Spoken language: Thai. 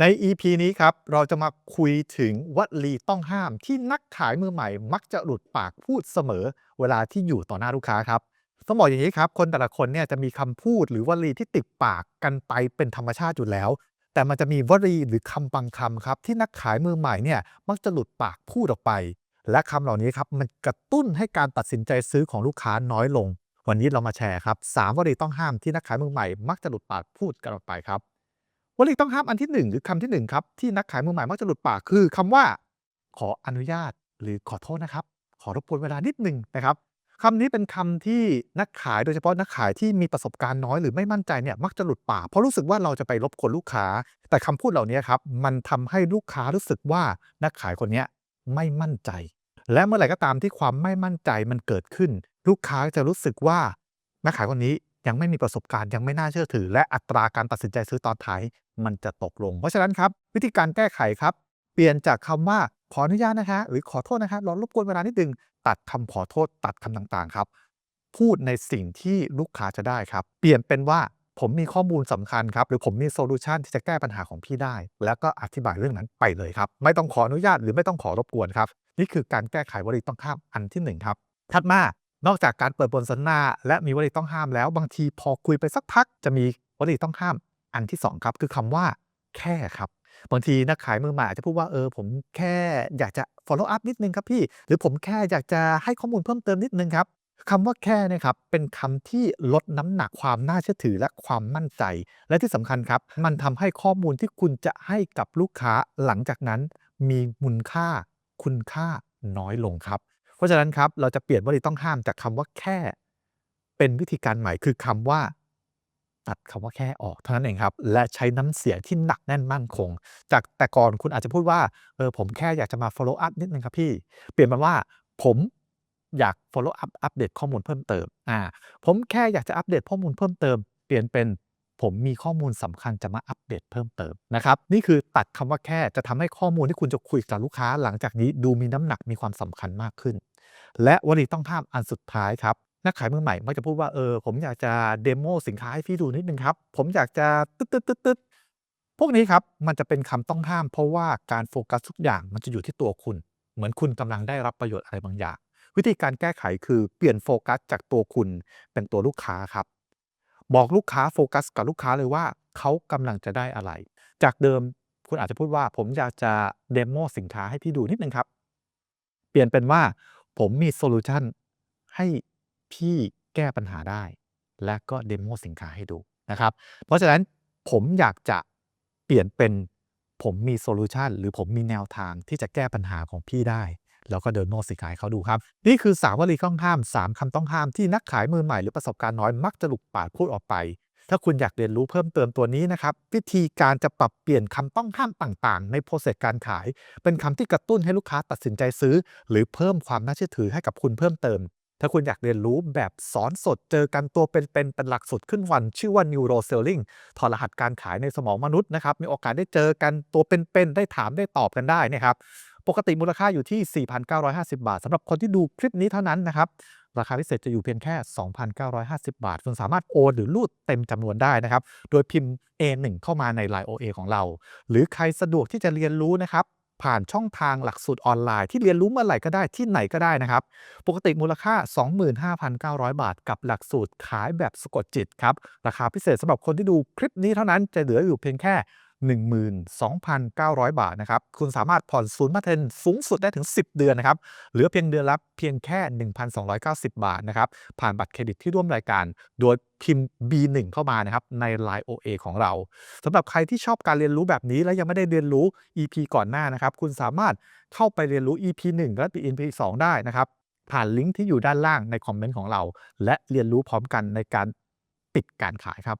ใน EP นี้ครับ เราจะมาคุยถึงวลีต้องห้ามที่นักขายมือใหม่ มักจะหลุดปากพูดเสมอ เวลาที่อยู่ต่อหน้าลูกค้าครับต้องบอกอย่างนี้ครับ คนแต่ละคนเนี่ยจะมีคำพูดหรือวลีที่ติดปากกันไปเป็นธรรมชาติอยู่แล้ว แต่มันจะมีวลีหรือคำบางคำครับที่นักขายมือใหม่เนี่ยมักจะหลุดปากพูดออกไป และคำเหล่านี้ครับมันกระตุ้นให้การตัดสินใจซื้อของลูกค้าน้อยลง วันนี้เรามาแชร์ครับสามวลีต้องห้ามที่นักขายมือใหม่ มักจะหลุดปากพูดกันออกไปครับ วลีต้องห้ามอันที่ 1 หรือคำที่ 1 ครับ ที่นักขายมือใหม่มักจะหลุดปากคือคำว่า ขออนุญาตหรือขอโทษนะครับ ขอรบกวนเวลานิดหนึ่งนะครับคำนี้เป็นคำที่นักขายโดยเฉพาะนักขายที่มีประสบการณ์น้อยหรือไม่มั่นใจเนี่ยมักจะหลุดปากเพราะรู้สึกว่าเราจะไปรบกวนลูกค้า แต่คำพูดเหล่านี้ครับมันทำให้ลูกค้ารู้สึกว่านักขายคนนี้ไม่มั่นใจ และเมื่อไหร่ก็ตามที่ความไม่มั่นใจมันเกิดขึ้น ลูกค้าจะรู้สึกว่านักขายคนนี้ ยังไม่มีประสบการณ์ยังไม่น่าเชื่อถือ และอัตราการตัดสินใจซื้อตอนท้ายมันจะตกลง เพราะฉะนั้นครับ วิธีการแก้ไขครับ เปลี่ยนจากคำว่าขออนุญาตนะคะหรือขอโทษนะคะรอรบกวนเวลานิดนึงตัดคำขอโทษตัดคำต่างๆครับพูดในสิ่งที่ลูกค้าจะได้ครับ เปลี่ยนเป็นว่าผมมีข้อมูลสำคัญครับ หรือผมมีโซลูชันที่จะแก้ปัญหาของพี่ได้ แล้วก็อธิบายเรื่องนั้นไปเลยครับ ไม่ต้องขออนุญาตหรือไม่ต้องขอรบกวนครับ นี่คือการแก้ไขวลีต้องห้ามอันที่หนึ่งครับถัดมา นอกจากการเปิดบทสนทนาและมีวลีต้องห้ามแล้วบางทีพอคุยไปสักพักจะมีวลีต้องห้ามอันที่สองครับ คือคำว่าแค่ครับ บางทีนักขายมือใหม่อาจจะพูดว่าเออผมแค่อยากจะ follow up นิดนึงครับพี่ หรือผมแค่อยากจะให้ข้อมูลเพิ่มเติมนิดนึงครับคำว่าแค่เนะครับเป็นคำที่ลดน้ำหนักความน่าเชื่อถือและความมั่นใจ และที่สำคัญครับ มันทำให้ข้อมูลที่คุณจะให้กับลูกค้าหลังจากนั้น มีมูลค่า คุณค่าน้อยลงครับ เพราะฉะนั้นครับเราจะเปลี่ยนวลีต้องห้ามจากคำว่าแค่ เป็นวิธีการใหม่คือคำว่า ตัดคำว่าแค่ออกเท่านั้นเองครับ และใช้น้ำเสียงที่หนักแน่นมั่นคง จากแต่ก่อนคุณอาจจะพูดว่าเออผมแค่อยากจะมา follow up นิดนึงครับพี่ เปลี่ยนมาว่าผมอยาก follow up อัปเดตข้อมูลเพิ่มเติมอ่าผมแค่อยากจะอัปเดตข้อมูลเพิ่มเติม เปลี่ยนเป็นผมมีข้อมูลสำคัญจะมาอัปเดตเพิ่มเติมนะครับนี่คือตัดคำว่าแค่จะทำให้ข้อมูลที่คุณจะคุยกับลูกค้าหลังจากนี้ดูมีน้ำหนักมีความสำคัญมากขึ้น และวลีต้องห้ามอันสุดท้ายครับนักขายมือใหม่มักจะพูดว่าเออผมอยากจะเดโมสินค้าให้พี่ดูนิดนึงครับ ผมอยากจะตึ๊ดตึ๊ดตึ๊ดตึ๊ดพวกนี้ครับมันจะเป็นคำต้องห้าม เพราะว่าการโฟกัสทุกอย่างมันจะอยู่ที่ตัวคุณ เหมือนคุณกำลังได้รับประโยชน์อะไรบางอย่าง วิธีการแก้ไขคือเปลี่ยนโฟกัสจากตัวคุณเป็นตัวลูกค้าครับ บอกลูกค้าโฟกัสกับลูกค้าเลยว่าเขากำลังจะได้อะไร จากเดิมคุณอาจจะพูดว่าผมอยากจะเดโมสินค้าให้พี่ดูนิดนึงครับ เปลี่ยนเป็นว่า ผมมีโซลูชันให้พี่แก้ปัญหาได้ และก็เดโมสินค้าให้ดูนะครับ เพราะฉะนั้นผมอยากจะเปลี่ยนเป็นผมมีโซลูชันหรือผมมีแนวทางที่จะแก้ปัญหาของพี่ได้ แล้วก็เดินโมสินค้าเขาดูครับ นี่คือ 3วลีต้องห้าม 3คำต้องห้ามที่นักขายมือใหม่หรือประสบการณ์น้อยมักจะหลุดปากพูดออกไป ถ้าคุณอยากเรียนรู้เพิ่มเติมตัวนี้นะครับ วิธีการจะปรับเปลี่ยนคำต้องห้ามต่างๆ ในโปรเซสการขาย เป็นคำที่กระตุ้นให้ลูกค้าตัดสินใจซื้อ หรือเพิ่มความน่าเชื่อถือให้กับคุณเพิ่มเติม ถ้าคุณอยากเรียนรู้แบบสอนสดเจอกันตัวเป็นๆเป็นหลักสูตรขึ้นวัน ชื่อว่า Neuro Selling ถอดรหัสการขายในสมองมนุษย์นะครับมีโอกาสได้เจอกันตัวเป็นๆได้ถามได้ตอบกันได้นะครับปกติมูลค่าอยู่ที่ 4,950 บาทสำหรับคนที่ดูคลิปนี้เท่านั้นนะครับ ราคาพิเศษจะอยู่เพียงแค่ 2,950 บาท คุณสามารถโอนหรือรูดเต็มจำนวนได้นะครับ โดยพิมพ์ A1 เข้ามาใน Line OA ของเรา หรือใครสะดวกที่จะเรียนรู้นะครับผ่านช่องทางหลักสูตรออนไลน์ที่เรียนรู้เมื่อไหร่ก็ได้ที่ไหนก็ได้นะครับ ปกติมูลค่า 25,900 บาท กับหลักสูตรขายแบบสะกดจิตครับ ราคาพิเศษสำหรับคนที่ดูคลิปนี้เท่านั้นจะเหลืออยู่เพียงแค่ 12,900 บาทนะครับ คุณสามารถผ่อนศูนย์มาเทนสูงสุดได้ถึง 10 เดือนนะครับ เหลือเพียงเดือนละเพียงแค่ 1,290 บาทนะครับ ผ่านบัตรเครดิตที่ร่วมรายการ โดยพิมพ์ B1 เข้ามานะครับ ใน Line OA ของเราสำหรับใครที่ชอบการเรียนรู้แบบนี้และยังไม่ได้เรียนรู้ EP ก่อนหน้านะครับ คุณสามารถเข้าไปเรียนรู้ EP 1 และ EP 2 ได้นะครับผ่านลิงก์ที่อยู่ด้านล่างในคอมเมนต์ของเรา และเรียนรู้พร้อมกันในการปิดการขายครับ